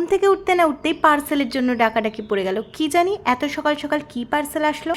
ঘুম থেকে উঠতে না উঠতেই পার্সেলের জন্য ডাকাডাকি পড়ে গেল। কি জানি এত সকাল সকাল কি পার্সেল আসলো?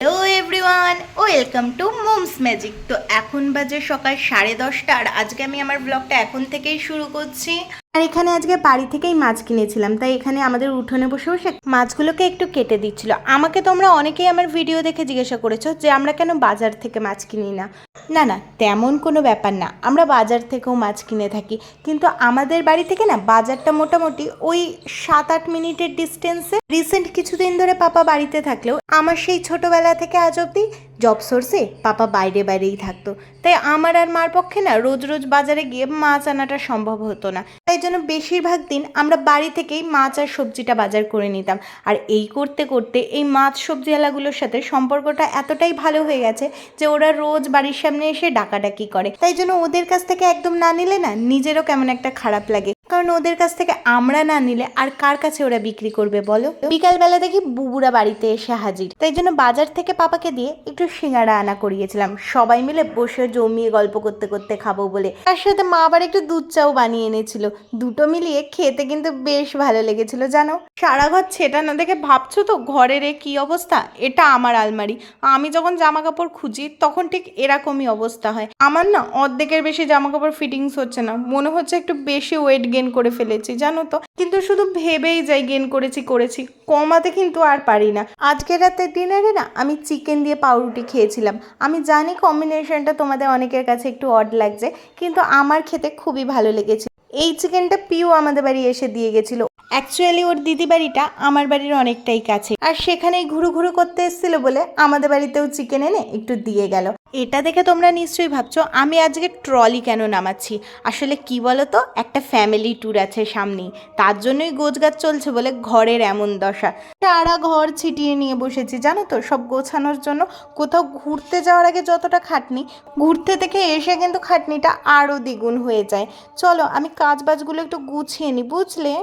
Hello everyone welcome to mom's magic তো এখন বাজে সকাল সাড়ে দশটা আর আজকে আমি আমার ব্লগটা এখন থেকেই শুরু করছি। আর এখানে আজকে বাড়ি থেকেই মাছ কিনেছিলাম, তাই এখানে আমাদের উঠোনে বসে বসে মাছগুলোকে একটু কেটে দিচ্ছিল। আমাকে তোমরা অনেকেই আমার ভিডিও দেখে জিজ্ঞাসা করেছ যে আমরা কেন বাজার থেকে মাছ কিনি না। না না, তেমন কোনো ব্যাপার না, আমরা বাজার থেকেও মাছ কিনে থাকি। কিন্তু আমাদের বাড়ি থেকে না, বাজারটা মোটামুটি ওই সাত আট মিনিটের ডিস্টেন্সে রিসেন্ট কিছুদিন ধরে পাপা বাড়িতে থাকলেও আমার সেই ছোটবেলা থেকে আজ অবধি জব সোর্সে পাপা বাইরে বাইরেই থাকতো। তাই আমার আর মার পক্ষে না, রোজ রোজ বাজারে গিয়ে মাছ আনাটা সম্ভব হতো না। তাই জন্য বেশিরভাগ দিন আমরা বাড়ি থেকেই মাছ আর সবজিটা বাজার করে নিতাম। আর এই করতে করতে এই মাছ সবজিওয়ালাগুলোর সাথে সম্পর্কটা এতটাই ভালো হয়ে গেছে যে ওরা রোজ বাড়ির সামনে এসে ডাকাডাকি করে। তাই জন্য ওদের কাছ থেকে একদম না নিলে না নিজেরও কেমন একটা খারাপ লাগে। কারণ ওদের কাছ থেকে আমরা না নিলে আর কার কাছে ওরা বিক্রি করবে বলো? বিকালবেলা দেখি বুবুরা বাড়িতে এসে হাজির। তাই জন্য বাজার থেকে পাপাকে দিয়ে একটু সিঙ্গাড়া আনা করিয়েছিলাম। সবাই মিলে বসে জমিয়ে গল্প করতে করতে খাব বলে। তার সাথে মা আবার একটু দুধ চাও বানিয়ে এনেছিল। দুটো মিলিয়ে খেতে কিন্তু বেশ ভালো লেগেছিল, জানো? সারা ঘর ছেটানো দেখে ভাবছ তো ঘরের এ কি অবস্থা? এটা আমার আলমারি। আমি যখন জামা কাপড় খুঁজি তখন ঠিক এরকমই অবস্থা হয়। আমার না অর্ধেকের বেশি জামা কাপড় ফিটিংস হচ্ছে না। মনে হচ্ছে একটু বেশি ওয়েট গেন করে ফেলেছি, জানো তো? কিন্তু শুধু ভেবেই যাই গেন করেছি করেছি। কমাতে কিন্তু আর পারি না। আজকে রাতে ডিনারে না আমি চিকেন দিয়ে পাউরুটি খেয়েছিলাম। আমি জানি কম্বিনেশনটা তোমাদের অনেকের কাছে একটু অড লাগছে, কিন্তু আমার খেতে খুবই ভালো লেগেছে এই চিকেনটা পিও আমাদের বাড়ি এসে দিয়ে গেছিল। অ্যাকচুয়ালি ওর দিদি বাড়িটা আমার বাড়ির অনেকটাই কাছে। আর সেখানেই ঘুরু ঘুরু করতে এসেছিল বলে আমাদের বাড়িতেও চিকেন এনে একটু দিয়ে গেল। এটা দেখে তোমরা নিশ্চয়ই ভাবছ, আমি আজকে ট্রলি কেন নামাচ্ছি? আসলে কি বলো তো একটা ফ্যামিলি ট্যুর আছে সামনেই। তার জন্যই গোছগাছ চলছে বলে ঘরের এমন দশা। সারা ঘর ছিটিয়ে নিয়ে বসেছি, জানো তো? সব গোছানোর জন্য কোথাও ঘুরতে যাওয়ার আগে যতটা খাটনি, ঘুরতে থেকে এসে কিন্তু খাটনিটা আরও দ্বিগুণ হয়ে যায়। চলো, আমি কাজ বাজগুলো একটু গুছিয়ে নিই বুঝলে?